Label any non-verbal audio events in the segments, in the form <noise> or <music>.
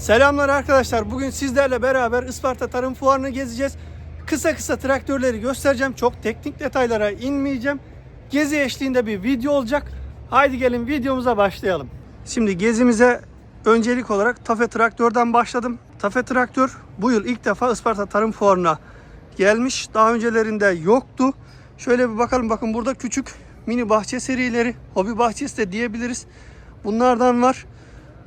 Selamlar arkadaşlar. Bugün sizlerle beraber Isparta Tarım Fuarı'nı gezeceğiz. Kısa kısa traktörleri göstereceğim. Çok teknik detaylara inmeyeceğim. Gezi eşliğinde bir video olacak. Haydi gelin videomuza başlayalım. Şimdi gezimize öncelik olarak Tafe Traktör'den başladım. Tafe Traktör bu yıl ilk defa Isparta Tarım Fuarı'na gelmiş. Daha öncelerinde yoktu. Şöyle bir bakalım. Bakın burada küçük mini bahçe serileri, hobi bahçesi de diyebiliriz. Bunlardan var.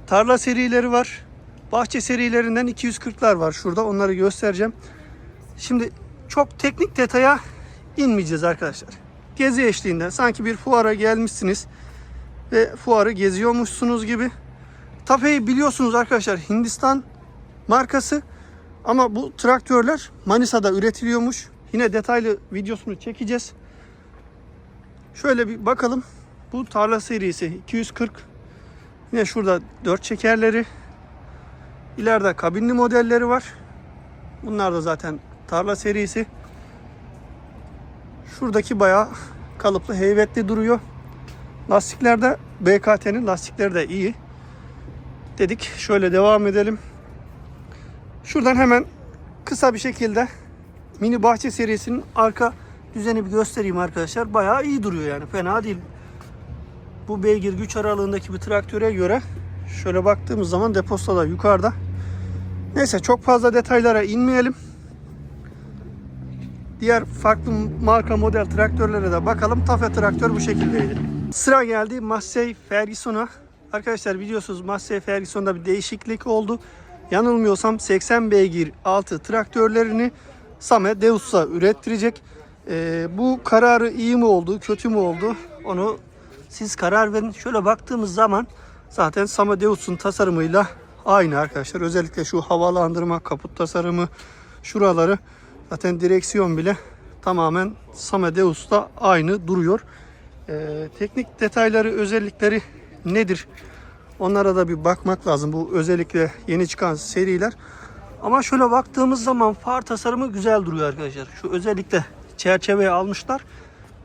Tarla serileri var. Bahçe serilerinden 240'lar var şurada. Onları göstereceğim. Şimdi çok teknik detaya inmeyeceğiz arkadaşlar. Gezi eşliğinde sanki bir fuara gelmişsiniz ve fuarı geziyormuşsunuz gibi. Tape'yi biliyorsunuz arkadaşlar Hindistan markası ama bu traktörler Manisa'da üretiliyormuş. Yine detaylı videosunu çekeceğiz. Şöyle bir bakalım. Bu tarla serisi 240. Yine şurada 4 çekerleri. İleride kabinli modelleri var. Bunlar da zaten tarla serisi. Şuradaki bayağı kalıplı, heybetli duruyor. Lastiklerde BKT'nin lastikleri de iyi. Dedik şöyle devam edelim. Şuradan hemen kısa bir şekilde mini bahçe serisinin arka düzeni bir göstereyim arkadaşlar. Bayağı iyi duruyor yani fena değil. Bu beygir güç aralığındaki bir traktöre göre şöyle baktığımız zaman deposu da yukarıda. Neyse çok fazla detaylara inmeyelim. Diğer farklı marka model traktörlere de bakalım. Tafe traktör bu şekildeydi. Sıra geldi Massey Ferguson'a. Arkadaşlar biliyorsunuz Massey Ferguson'da bir değişiklik oldu. Yanılmıyorsam 80 beygir altı traktörlerini Same Deus'a ürettirecek. Ee, bu kararı iyi mi oldu, kötü mü oldu? Onu siz karar verin. Şöyle baktığımız zaman zaten Samadeus'un tasarımıyla aynı arkadaşlar. Özellikle şu havalandırma, kaput tasarımı, şuraları zaten direksiyon bile tamamen Samadeus'ta aynı duruyor. Ee, teknik detayları, özellikleri nedir? Onlara da bir bakmak lazım. Bu özellikle yeni çıkan seriler. Ama şöyle baktığımız zaman far tasarımı güzel duruyor arkadaşlar. Şu özellikle çerçeveye almışlar.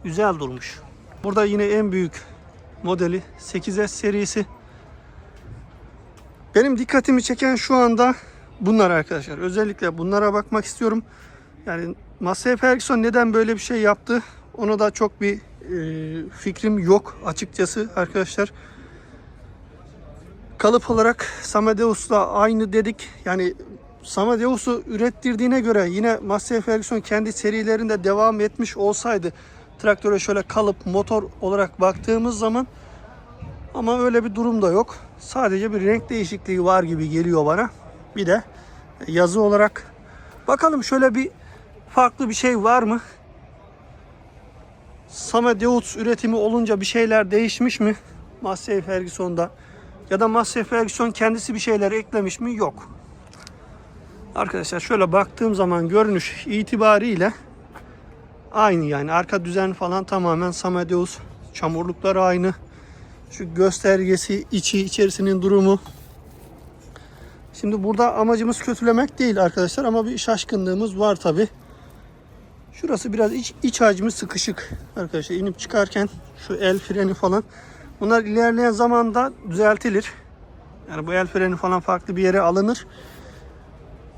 Güzel durmuş. Burada yine en büyük modeli 8S serisi. Benim dikkatimi çeken şu anda bunlar arkadaşlar. Özellikle bunlara bakmak istiyorum. Yani Massey Ferguson neden böyle bir şey yaptı? Onu da çok bir e, fikrim yok açıkçası arkadaşlar. Kalıp olarak Samadeus'la aynı dedik. Yani Samadeus'u ürettirdiğine göre yine Massey Ferguson kendi serilerinde devam etmiş olsaydı traktöre şöyle kalıp motor olarak baktığımız zaman ama öyle bir durum da yok. Sadece bir renk değişikliği var gibi geliyor bana. Bir de yazı olarak bakalım şöyle bir farklı bir şey var mı? Samadeus üretimi olunca bir şeyler değişmiş mi? Massey Ferguson'da ya da Massey Ferguson kendisi bir şeyler eklemiş mi? Yok. Arkadaşlar şöyle baktığım zaman görünüş itibariyle aynı yani arka düzen falan tamamen Samadeus çamurlukları aynı şu göstergesi içi içerisinin durumu şimdi burada amacımız kötülemek değil arkadaşlar ama bir şaşkınlığımız var tabi şurası biraz iç, iç hacmi sıkışık arkadaşlar inip çıkarken şu el freni falan bunlar ilerleyen zamanda düzeltilir yani bu el freni falan farklı bir yere alınır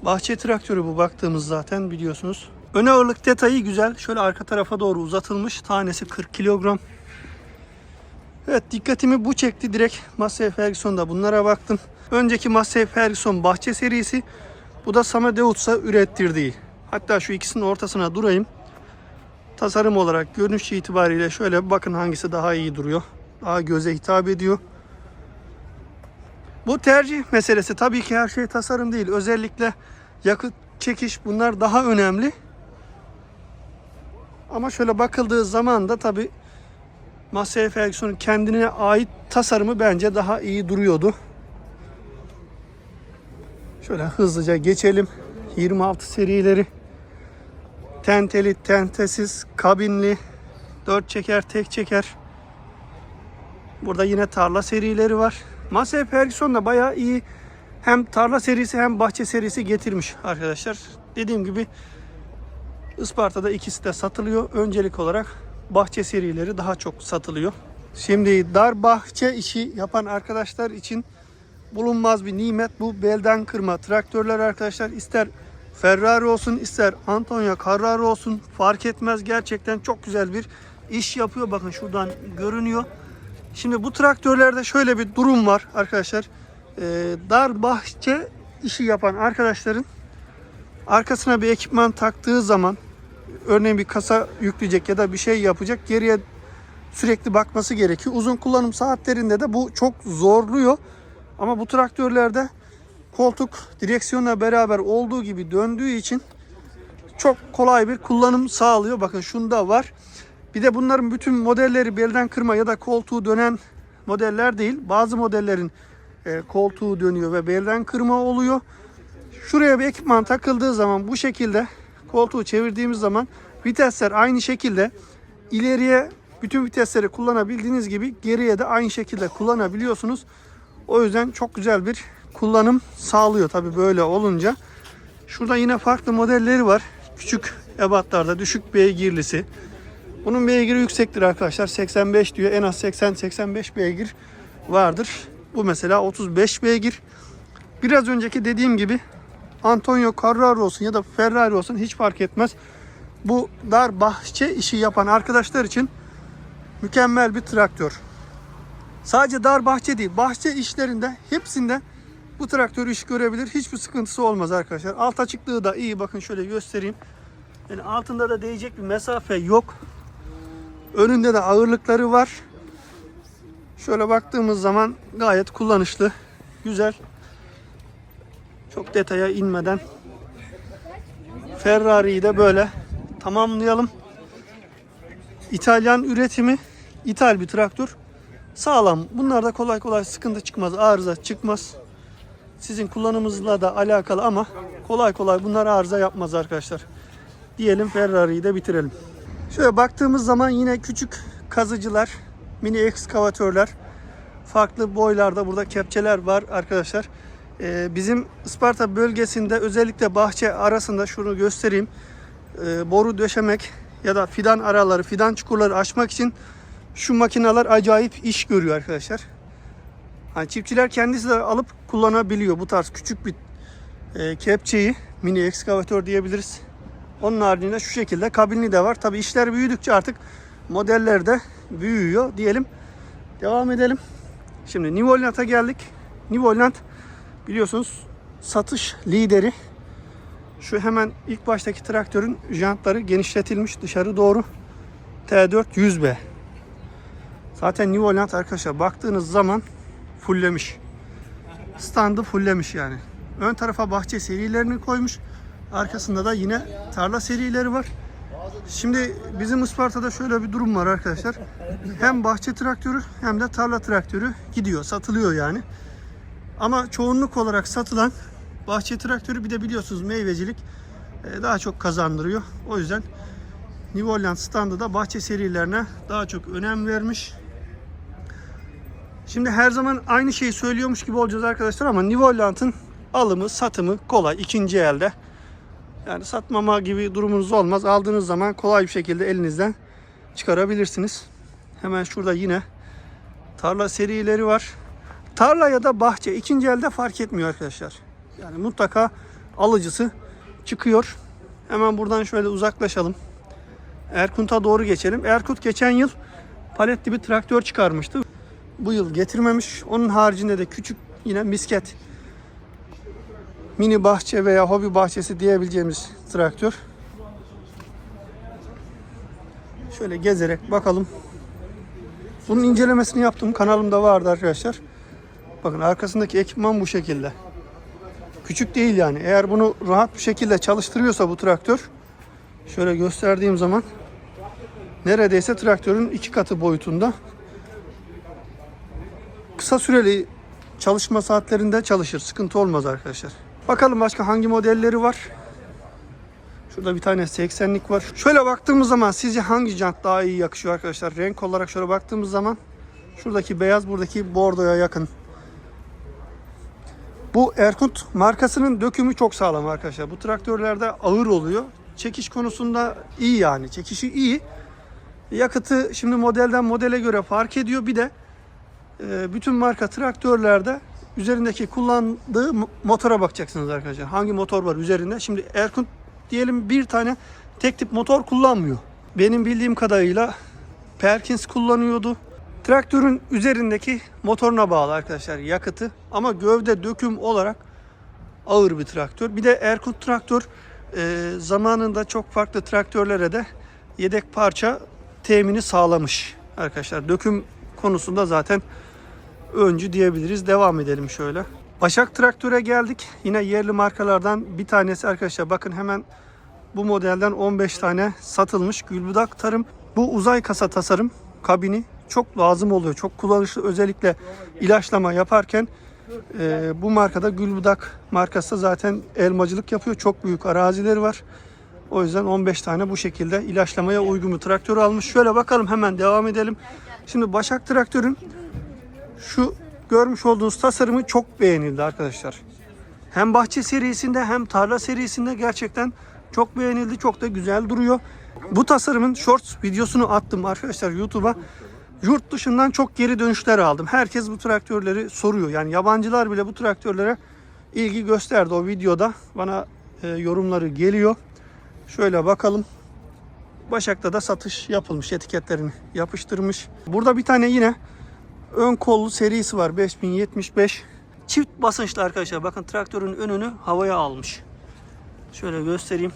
Bahçe traktörü bu baktığımız zaten biliyorsunuz. Ön ağırlık detayı güzel. Şöyle arka tarafa doğru uzatılmış. Tanesi 40 kilogram. Evet dikkatimi bu çekti direkt. Massey Ferguson'da bunlara baktım. Önceki Massey Ferguson bahçe serisi. Bu da Samadeus'a ürettirdiği. Hatta şu ikisinin ortasına durayım. Tasarım olarak görünüş itibariyle şöyle bakın hangisi daha iyi duruyor. Daha göze hitap ediyor. Bu tercih meselesi. Tabii ki her şey tasarım değil. Özellikle yakıt çekiş bunlar daha önemli. Ama şöyle bakıldığı zaman da tabii Massey Ferguson'un kendine ait tasarımı bence daha iyi duruyordu. Şöyle hızlıca geçelim. 26 serileri. Tenteli, tentesiz, kabinli, 4 çeker, tek çeker. Burada yine tarla serileri var. Massey Ferguson da bayağı iyi hem tarla serisi hem bahçe serisi getirmiş arkadaşlar. Dediğim gibi Isparta'da ikisi de satılıyor. Öncelik olarak bahçe serileri daha çok satılıyor. Şimdi dar bahçe işi yapan arkadaşlar için bulunmaz bir nimet bu belden kırma traktörler arkadaşlar. İster Ferrari olsun ister Antonio Carrara olsun fark etmez. Gerçekten çok güzel bir iş yapıyor. Bakın şuradan görünüyor. Şimdi bu traktörlerde şöyle bir durum var arkadaşlar. Ee, dar bahçe işi yapan arkadaşların arkasına bir ekipman taktığı zaman örneğin bir kasa yükleyecek ya da bir şey yapacak geriye sürekli bakması gerekiyor. Uzun kullanım saatlerinde de bu çok zorluyor. Ama bu traktörlerde koltuk direksiyonla beraber olduğu gibi döndüğü için çok kolay bir kullanım sağlıyor. Bakın şunda var. Bir de bunların bütün modelleri belden kırma ya da koltuğu dönen modeller değil. Bazı modellerin e, koltuğu dönüyor ve belden kırma oluyor. Şuraya bir ekipman takıldığı zaman bu şekilde koltuğu çevirdiğimiz zaman vitesler aynı şekilde ileriye bütün vitesleri kullanabildiğiniz gibi geriye de aynı şekilde kullanabiliyorsunuz. O yüzden çok güzel bir kullanım sağlıyor tabi böyle olunca. Şurada yine farklı modelleri var. Küçük ebatlarda düşük beygirlisi. Bunun beygiri yüksektir arkadaşlar. 85 diyor. En az 80-85 beygir vardır. Bu mesela 35 beygir. Biraz önceki dediğim gibi Antonio Carrara olsun ya da Ferrari olsun hiç fark etmez. Bu dar bahçe işi yapan arkadaşlar için mükemmel bir traktör. Sadece dar bahçe değil, bahçe işlerinde hepsinde bu traktör iş görebilir. Hiçbir sıkıntısı olmaz arkadaşlar. Alt açıklığı da iyi. Bakın şöyle göstereyim. Yani altında da değecek bir mesafe yok. Önünde de ağırlıkları var. Şöyle baktığımız zaman gayet kullanışlı. Güzel. Çok detaya inmeden Ferrari'yi de böyle tamamlayalım. İtalyan üretimi ithal bir traktör. Sağlam. Bunlarda kolay kolay sıkıntı çıkmaz. Arıza çıkmaz. Sizin kullanımınızla da alakalı ama kolay kolay bunlar arıza yapmaz arkadaşlar. Diyelim Ferrari'yi de bitirelim. Şöyle baktığımız zaman yine küçük kazıcılar, mini ekskavatörler, farklı boylarda burada kepçeler var arkadaşlar. Ee, bizim Isparta bölgesinde özellikle bahçe arasında şunu göstereyim. Ee, boru döşemek ya da fidan araları, fidan çukurları açmak için şu makineler acayip iş görüyor arkadaşlar. Hani çiftçiler kendisi de alıp kullanabiliyor bu tarz küçük bir e, kepçeyi. Mini ekskavatör diyebiliriz. Onun haricinde şu şekilde kabinli de var. Tabi işler büyüdükçe artık modeller de büyüyor diyelim. Devam edelim. Şimdi Nivolant'a geldik. Nivolant biliyorsunuz satış lideri. Şu hemen ilk baştaki traktörün jantları genişletilmiş dışarı doğru. T4 100B. Zaten Nivolant arkadaşlar baktığınız zaman fulllemiş. Standı fulllemiş yani. Ön tarafa bahçe serilerini koymuş. Arkasında da yine tarla serileri var. Şimdi bizim Isparta'da şöyle bir durum var arkadaşlar. Hem bahçe traktörü hem de tarla traktörü gidiyor, satılıyor yani. Ama çoğunluk olarak satılan bahçe traktörü bir de biliyorsunuz meyvecilik e, daha çok kazandırıyor. O yüzden Nivoland standı da bahçe serilerine daha çok önem vermiş. Şimdi her zaman aynı şeyi söylüyormuş gibi olacağız arkadaşlar ama Nivoland'ın alımı, satımı kolay ikinci elde. Yani satmama gibi durumunuz olmaz. Aldığınız zaman kolay bir şekilde elinizden çıkarabilirsiniz. Hemen şurada yine tarla serileri var. Tarla ya da bahçe ikinci elde fark etmiyor arkadaşlar. Yani mutlaka alıcısı çıkıyor. Hemen buradan şöyle uzaklaşalım. Erkunt'a doğru geçelim. Erkut geçen yıl paletli bir traktör çıkarmıştı. Bu yıl getirmemiş. Onun haricinde de küçük yine misket mini bahçe veya hobi bahçesi diyebileceğimiz traktör. Şöyle gezerek bakalım. Bunun incelemesini yaptım. Kanalımda vardı arkadaşlar. Bakın arkasındaki ekipman bu şekilde. Küçük değil yani. Eğer bunu rahat bir şekilde çalıştırıyorsa bu traktör şöyle gösterdiğim zaman neredeyse traktörün iki katı boyutunda. Kısa süreli çalışma saatlerinde çalışır. Sıkıntı olmaz arkadaşlar. Bakalım başka hangi modelleri var. Şurada bir tane 80'lik var. Şöyle baktığımız zaman sizce hangi jant daha iyi yakışıyor arkadaşlar? Renk olarak şöyle baktığımız zaman şuradaki beyaz buradaki bordoya yakın. Bu Erkut markasının dökümü çok sağlam arkadaşlar. Bu traktörlerde ağır oluyor. Çekiş konusunda iyi yani. Çekişi iyi. Yakıtı şimdi modelden modele göre fark ediyor. Bir de e, bütün marka traktörlerde üzerindeki kullandığı mo- motora bakacaksınız arkadaşlar. Hangi motor var üzerinde? Şimdi Erkut diyelim bir tane tek tip motor kullanmıyor. Benim bildiğim kadarıyla Perkins kullanıyordu. Traktörün üzerindeki motoruna bağlı arkadaşlar yakıtı ama gövde döküm olarak ağır bir traktör. Bir de Erkut traktör e, zamanında çok farklı traktörlere de yedek parça temini sağlamış arkadaşlar. Döküm konusunda zaten öncü diyebiliriz. Devam edelim şöyle. Başak Traktör'e geldik. Yine yerli markalardan bir tanesi arkadaşlar. Bakın hemen bu modelden 15 tane satılmış Gülbudak Tarım. Bu uzay kasa tasarım kabini çok lazım oluyor. Çok kullanışlı özellikle ilaçlama yaparken e, bu markada Gülbudak markası zaten elmacılık yapıyor. Çok büyük arazileri var. O yüzden 15 tane bu şekilde ilaçlamaya uygun bir traktör almış. Şöyle bakalım hemen devam edelim. Şimdi Başak Traktör'ün şu görmüş olduğunuz tasarımı çok beğenildi arkadaşlar. Hem bahçe serisinde hem tarla serisinde gerçekten çok beğenildi. Çok da güzel duruyor. Bu tasarımın shorts videosunu attım arkadaşlar YouTube'a. Yurt dışından çok geri dönüşler aldım. Herkes bu traktörleri soruyor. Yani yabancılar bile bu traktörlere ilgi gösterdi o videoda. Bana e, yorumları geliyor. Şöyle bakalım. Başak'ta da satış yapılmış. Etiketlerini yapıştırmış. Burada bir tane yine ön kollu serisi var 5075. Çift basınçlı arkadaşlar. Bakın traktörün önünü havaya almış. Şöyle göstereyim.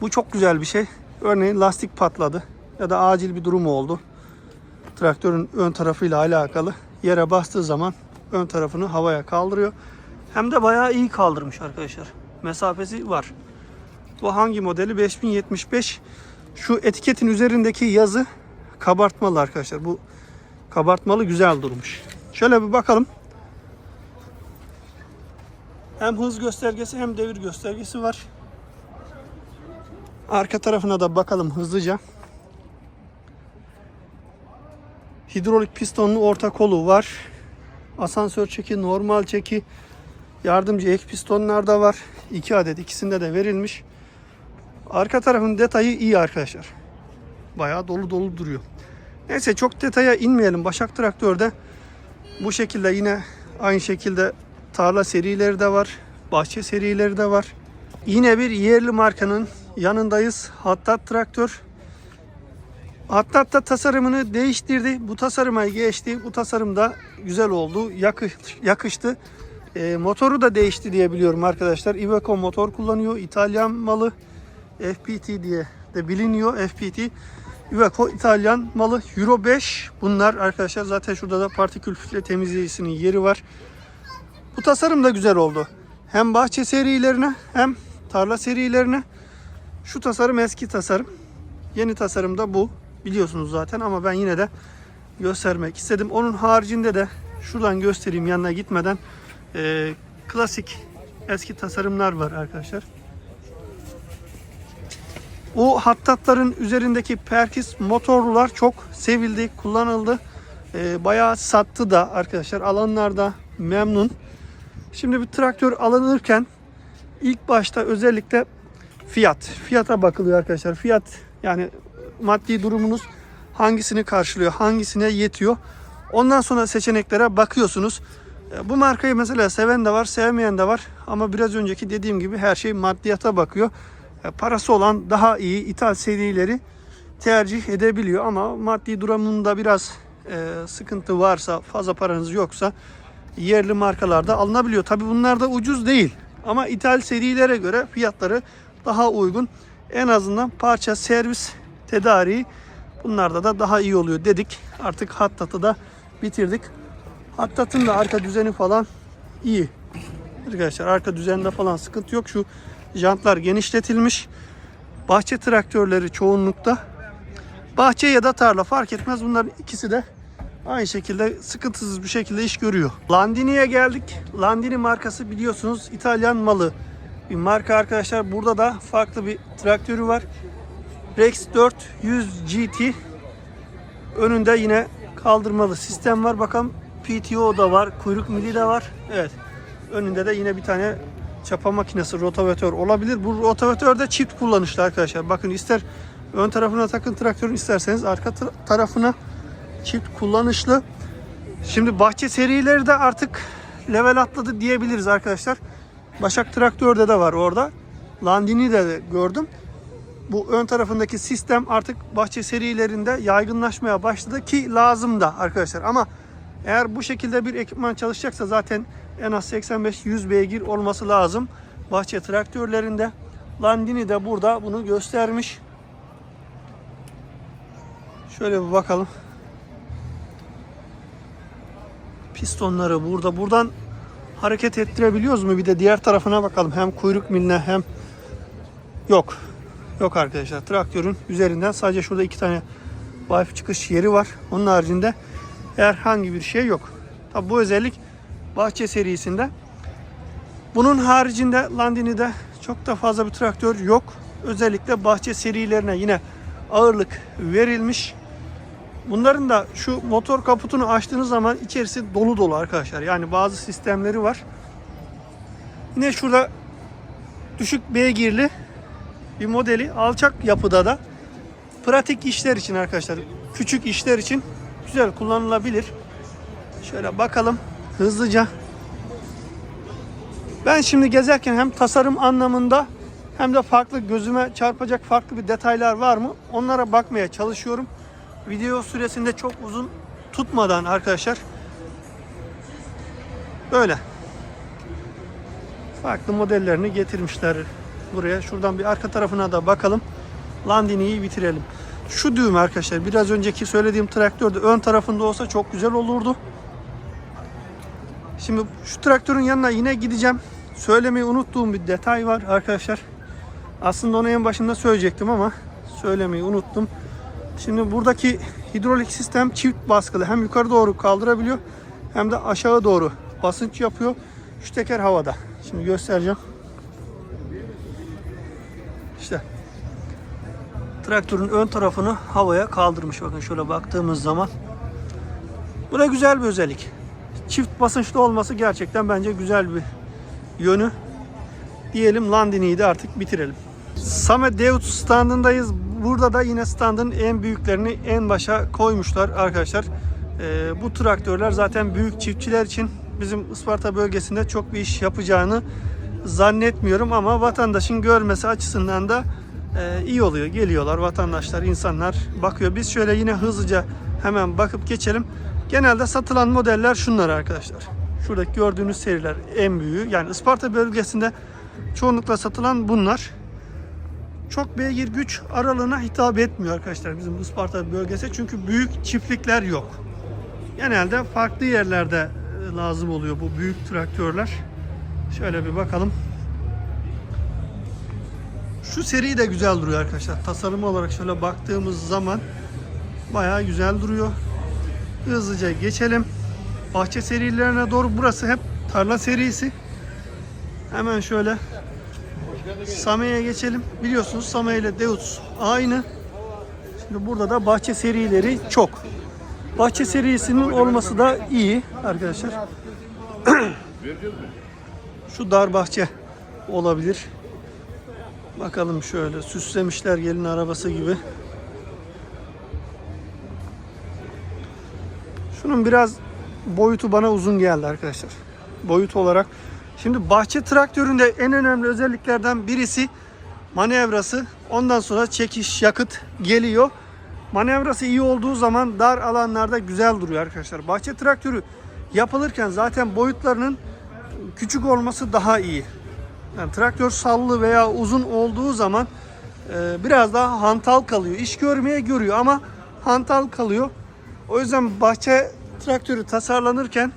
Bu çok güzel bir şey. Örneğin lastik patladı ya da acil bir durum oldu. Traktörün ön tarafıyla alakalı yere bastığı zaman ön tarafını havaya kaldırıyor. Hem de bayağı iyi kaldırmış arkadaşlar. Mesafesi var. Bu hangi modeli? 5075. Şu etiketin üzerindeki yazı kabartmalı arkadaşlar. Bu kabartmalı güzel durmuş. Şöyle bir bakalım. Hem hız göstergesi hem devir göstergesi var. Arka tarafına da bakalım hızlıca. Hidrolik pistonlu orta kolu var. Asansör çeki, normal çeki, yardımcı ek pistonlar da var. 2 adet ikisinde de verilmiş. Arka tarafın detayı iyi arkadaşlar. Bayağı dolu dolu duruyor. Neyse çok detaya inmeyelim. Başak Traktör'de bu şekilde yine aynı şekilde tarla serileri de var. Bahçe serileri de var. Yine bir yerli markanın yanındayız. Hattat Traktör. Hattat da tasarımını değiştirdi. Bu tasarıma geçti. Bu tasarım da güzel oldu. Yakış, yakıştı. E, motoru da değişti diye biliyorum arkadaşlar. Iveco motor kullanıyor. İtalyan malı. FPT diye de biliniyor. FPT. Iveco İtalyan malı. Euro 5 bunlar arkadaşlar. Zaten şurada da partikül filtre temizleyicisinin yeri var. Bu tasarım da güzel oldu. Hem bahçe serilerine hem tarla serilerine. Şu tasarım eski tasarım. Yeni tasarım da bu. Biliyorsunuz zaten ama ben yine de göstermek istedim. Onun haricinde de şuradan göstereyim yanına gitmeden. Ee, klasik eski tasarımlar var arkadaşlar. O hattatların üzerindeki Perkis motorlular çok sevildi, kullanıldı. Ee, bayağı sattı da arkadaşlar. Alanlar da memnun. Şimdi bir traktör alınırken ilk başta özellikle fiyat. Fiyata bakılıyor arkadaşlar. Fiyat yani maddi durumunuz hangisini karşılıyor, hangisine yetiyor. Ondan sonra seçeneklere bakıyorsunuz. E, Bu markayı mesela seven de var, sevmeyen de var. Ama biraz önceki dediğim gibi her şey maddiyata bakıyor. E, Parası olan daha iyi ithal serileri tercih edebiliyor. Ama maddi durumunda biraz e, sıkıntı varsa, fazla paranız yoksa yerli markalarda alınabiliyor. Tabi bunlar da ucuz değil. Ama ithal serilere göre fiyatları daha uygun. En azından parça servis tedariği bunlarda da daha iyi oluyor dedik. Artık hattatı da bitirdik. Hattatın da arka düzeni falan iyi. Arkadaşlar arka düzende falan sıkıntı yok. Şu jantlar genişletilmiş. Bahçe traktörleri çoğunlukta. Bahçe ya da tarla fark etmez. Bunların ikisi de aynı şekilde sıkıntısız bir şekilde iş görüyor. Landini'ye geldik. Landini markası biliyorsunuz İtalyan malı bir marka arkadaşlar. Burada da farklı bir traktörü var. Rex 400 GT. Önünde yine kaldırmalı sistem var. Bakalım PTO da var. Kuyruk mili de var. Evet. Önünde de yine bir tane çapa makinesi rotavatör olabilir. Bu rotavatör de çift kullanışlı arkadaşlar. Bakın ister ön tarafına takın traktörün isterseniz arka tarafına çift kullanışlı. Şimdi bahçe serileri de artık level atladı diyebiliriz arkadaşlar. Başak Traktör'de de var orada. Landini de gördüm. Bu ön tarafındaki sistem artık bahçe serilerinde yaygınlaşmaya başladı ki lazım da arkadaşlar. Ama eğer bu şekilde bir ekipman çalışacaksa zaten en az 85-100 beygir olması lazım. Bahçe traktörlerinde. Landini de burada bunu göstermiş. Şöyle bir bakalım. Pistonları burada. Buradan hareket ettirebiliyoruz mu? Bir de diğer tarafına bakalım. Hem kuyruk miline hem yok. Yok arkadaşlar. Traktörün üzerinden sadece şurada iki tane valve çıkış yeri var. Onun haricinde herhangi bir şey yok. Tabi bu özellik bahçe serisinde. Bunun haricinde Landini'de çok da fazla bir traktör yok. Özellikle bahçe serilerine yine ağırlık verilmiş. Bunların da şu motor kaputunu açtığınız zaman içerisi dolu dolu arkadaşlar. Yani bazı sistemleri var. Yine şurada düşük beygirli bir modeli alçak yapıda da pratik işler için arkadaşlar. Küçük işler için güzel kullanılabilir. Şöyle bakalım hızlıca. Ben şimdi gezerken hem tasarım anlamında hem de farklı gözüme çarpacak farklı bir detaylar var mı? Onlara bakmaya çalışıyorum. Video süresinde çok uzun tutmadan arkadaşlar. Böyle. Farklı modellerini getirmişler buraya. Şuradan bir arka tarafına da bakalım. Landini'yi bitirelim. Şu düğme arkadaşlar biraz önceki söylediğim traktörde ön tarafında olsa çok güzel olurdu. Şimdi şu traktörün yanına yine gideceğim. Söylemeyi unuttuğum bir detay var arkadaşlar. Aslında onu en başında söyleyecektim ama söylemeyi unuttum. Şimdi buradaki hidrolik sistem çift baskılı. Hem yukarı doğru kaldırabiliyor hem de aşağı doğru basınç yapıyor. Şu teker havada. Şimdi göstereceğim. Traktörün ön tarafını havaya kaldırmış. Bakın şöyle baktığımız zaman. Bu da güzel bir özellik. Çift basınçlı olması gerçekten bence güzel bir yönü. Diyelim Landini'yi de artık bitirelim. Samet Deut standındayız. Burada da yine standın en büyüklerini en başa koymuşlar arkadaşlar. Ee, bu traktörler zaten büyük çiftçiler için bizim Isparta bölgesinde çok bir iş yapacağını zannetmiyorum ama vatandaşın görmesi açısından da e, iyi oluyor. Geliyorlar vatandaşlar, insanlar bakıyor. Biz şöyle yine hızlıca hemen bakıp geçelim. Genelde satılan modeller şunlar arkadaşlar. Şuradaki gördüğünüz seriler en büyüğü. Yani Isparta bölgesinde çoğunlukla satılan bunlar. Çok beygir güç aralığına hitap etmiyor arkadaşlar bizim Isparta bölgesi. Çünkü büyük çiftlikler yok. Genelde farklı yerlerde e, lazım oluyor bu büyük traktörler. Şöyle bir bakalım. Şu seri de güzel duruyor arkadaşlar. Tasarım olarak şöyle baktığımız zaman bayağı güzel duruyor. Hızlıca geçelim. Bahçe serilerine doğru burası hep tarla serisi. Hemen şöyle Same'ye geçelim. Biliyorsunuz Same ile Deutz aynı. Şimdi burada da bahçe serileri çok. Bahçe serisinin olması da iyi arkadaşlar. <clears throat> Şu dar bahçe olabilir. Bakalım şöyle süslemişler gelin arabası gibi. Şunun biraz boyutu bana uzun geldi arkadaşlar. Boyut olarak. Şimdi bahçe traktöründe en önemli özelliklerden birisi manevrası. Ondan sonra çekiş, yakıt geliyor. Manevrası iyi olduğu zaman dar alanlarda güzel duruyor arkadaşlar. Bahçe traktörü yapılırken zaten boyutlarının küçük olması daha iyi. Yani traktör sallı veya uzun olduğu zaman e, biraz daha hantal kalıyor. İş görmeye görüyor ama hantal kalıyor. O yüzden bahçe traktörü tasarlanırken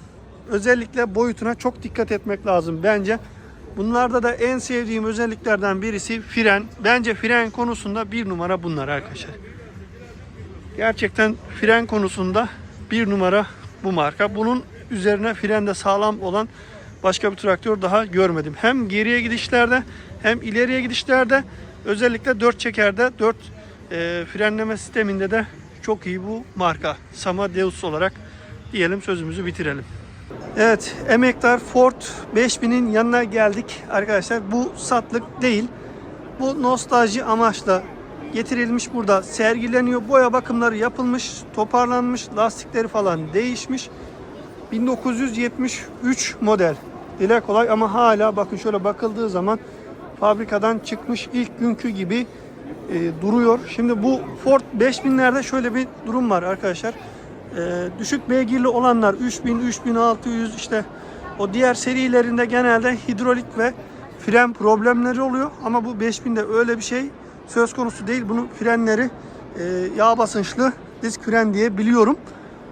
özellikle boyutuna çok dikkat etmek lazım bence. Bunlarda da en sevdiğim özelliklerden birisi fren. Bence fren konusunda bir numara bunlar arkadaşlar. Gerçekten fren konusunda bir numara bu marka. Bunun üzerine frende sağlam olan başka bir traktör daha görmedim. Hem geriye gidişlerde hem ileriye gidişlerde özellikle 4 çekerde 4 e, frenleme sisteminde de çok iyi bu marka. Sama Deus olarak diyelim sözümüzü bitirelim. Evet, emektar Ford 5000'in yanına geldik arkadaşlar. Bu satlık değil. Bu nostalji amaçla getirilmiş burada sergileniyor. Boya bakımları yapılmış, toparlanmış, lastikleri falan değişmiş. 1973 model. Dile kolay ama hala bakın şöyle bakıldığı zaman fabrikadan çıkmış ilk günkü gibi e, duruyor. Şimdi bu Ford 5000'lerde şöyle bir durum var arkadaşlar. E, düşük beygirli olanlar 3000, 3600 işte o diğer serilerinde genelde hidrolik ve fren problemleri oluyor. Ama bu 5000'de öyle bir şey söz konusu değil. Bunun frenleri e, yağ basınçlı disk fren diye biliyorum.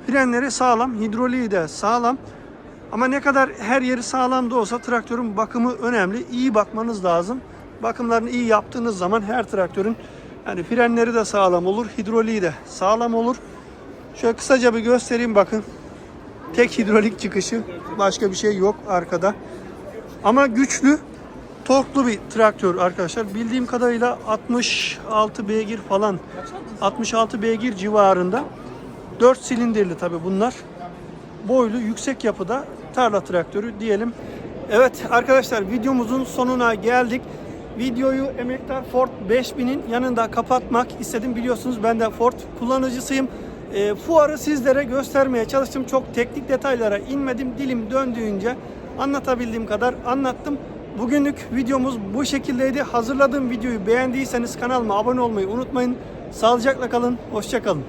Frenleri sağlam, hidroliği de sağlam. Ama ne kadar her yeri sağlam da olsa traktörün bakımı önemli. İyi bakmanız lazım. Bakımlarını iyi yaptığınız zaman her traktörün yani frenleri de sağlam olur, hidroliği de sağlam olur. Şöyle kısaca bir göstereyim bakın. Tek hidrolik çıkışı, başka bir şey yok arkada. Ama güçlü, torklu bir traktör arkadaşlar. Bildiğim kadarıyla 66 beygir falan, 66 beygir civarında. 4 silindirli tabi bunlar. Boylu, yüksek yapıda tarla traktörü diyelim. Evet arkadaşlar videomuzun sonuna geldik. Videoyu emektar Ford 5000'in yanında kapatmak istedim. Biliyorsunuz ben de Ford kullanıcısıyım. E, fuarı sizlere göstermeye çalıştım. Çok teknik detaylara inmedim. Dilim döndüğünce anlatabildiğim kadar anlattım. Bugünlük videomuz bu şekildeydi. Hazırladığım videoyu beğendiyseniz kanalıma abone olmayı unutmayın. Sağlıcakla kalın. Hoşçakalın.